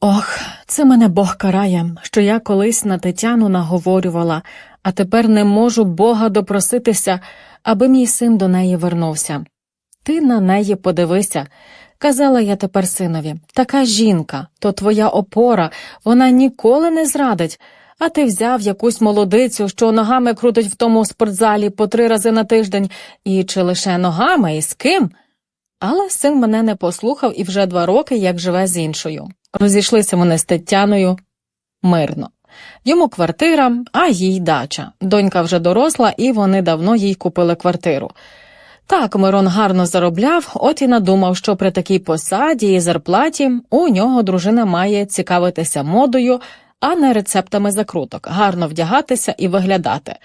Ох, це мене Бог карає, що я колись на Тетяну наговорювала, а тепер не можу Бога допроситися, аби мій син до неї вернувся. Ти на неї подивися. Казала я тепер синові, така жінка, то твоя опора, вона ніколи не зрадить. А ти взяв якусь молодицю, що ногами крутить в тому спортзалі по три рази на тиждень, і чи лише ногами, і з ким? Але син мене не послухав і вже два роки як живе з іншою. Розійшлися вони з Тетяною мирно. Йому квартира, а їй дача. Донька вже доросла, і вони давно їй купили квартиру. Так, Мирон гарно заробляв, от і надумав, що при такій посаді і зарплаті у нього дружина має цікавитися модою, а не рецептами закруток, гарно вдягатися і виглядати.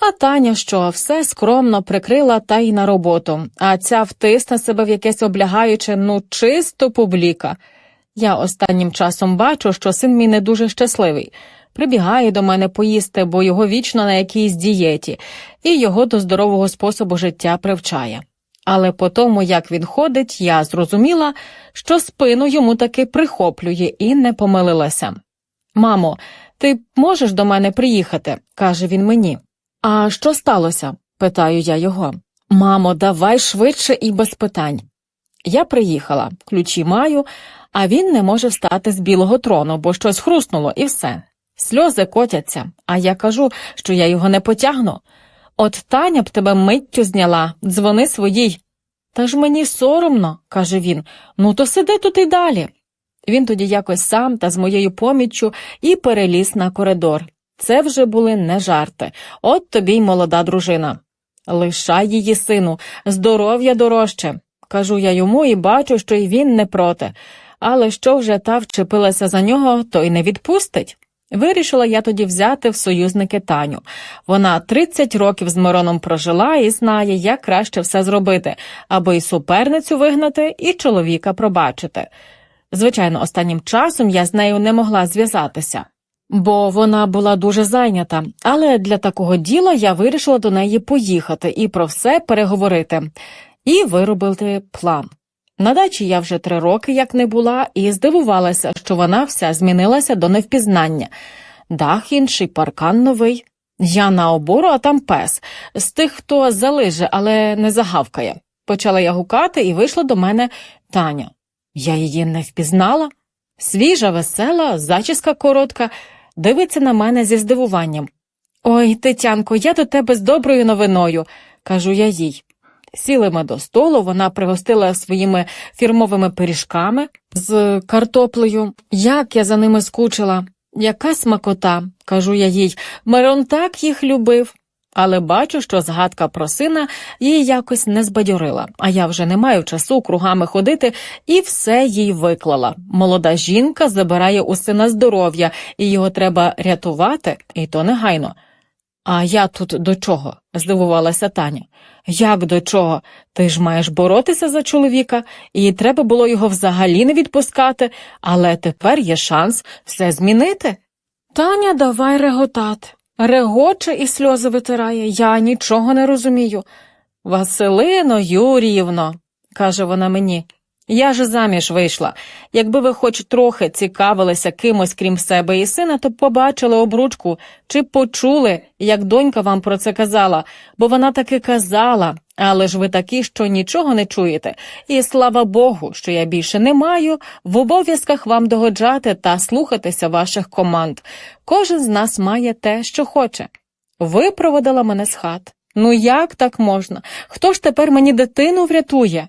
А Таня що, все скромно прикрила та й на роботу, а ця втисне себе в якесь облягаюче, ну чисто публіка. Я останнім часом бачу, що син мій не дуже щасливий. Прибігає до мене поїсти, бо його вічно на якійсь дієті, і його до здорового способу життя привчає. Але по тому, як він ходить, я зрозуміла, що спину йому таки прихоплює і не помилилася. Мамо, ти можеш до мене приїхати? каже він мені. А що сталося? питаю я його. Мамо, давай швидше і без питань. Я приїхала, ключі маю, а він не може встати з білого трону, бо щось хруснуло, і все. Сльози котяться, а я кажу, що я його не потягну. От Таня б тебе миттю зняла, дзвони своїй. Та ж мені соромно, каже він, ну то сиди тут і далі. Він тоді якось сам та з моєю поміччю і переліз на коридор. Це вже були не жарти. От тобі й молода дружина. Лишай її, сину, здоров'я дорожче. Кажу я йому і бачу, що й він не проти. Але що вже та вчепилася за нього, то й не відпустить. Вирішила я тоді взяти в союзники Таню. Вона 30 років з Мироном прожила і знає, як краще все зробити, аби і суперницю вигнати, і чоловіка пробачити. Звичайно, останнім часом я з нею не могла зв'язатися, бо вона була дуже зайнята, але для такого діла я вирішила до неї поїхати і про все переговорити, і виробити план. На дачі я вже три роки як не була, і здивувалася, що вона вся змінилася до невпізнання. Дах інший, паркан новий. Я на обору, а там пес, з тих, хто залиже, але не загавкає. Почала я гукати, і вийшла до мене Таня. Я її не впізнала. Свіжа, весела, зачіска коротка, дивиться на мене зі здивуванням. Ой, Тетянко, я до тебе з доброю новиною, кажу я їй. Сіли ми до столу, вона пригостила своїми фірмовими пиріжками з картоплею. Як я за ними скучила. Яка смакота, кажу я їй, Мирон так їх любив. Але бачу, що згадка про сина її якось не збадьорила, а я вже не маю часу кругами ходити і все їй виклала. Молода жінка забирає у сина здоров'я, і його треба рятувати, і то негайно. А я тут до чого? здивувалася Таня. Як до чого? Ти ж маєш боротися за чоловіка, і треба було його взагалі не відпускати, але тепер є шанс все змінити. Таня, давай реготати. Регоче і сльози витирає, я нічого не розумію. Василино Юріївно, каже вона мені, я ж заміж вийшла. Якби ви хоч трохи цікавилися кимось, крім себе і сина, то побачили обручку чи почули, як донька вам про це казала, бо вона таки казала, але ж ви такі, що нічого не чуєте, і слава Богу, що я більше не маю в обов'язках вам догоджати та слухатися ваших команд. Кожен з нас має те, що хоче. Ви проводила мене з хат. Ну як так можна? Хто ж тепер мені дитину врятує?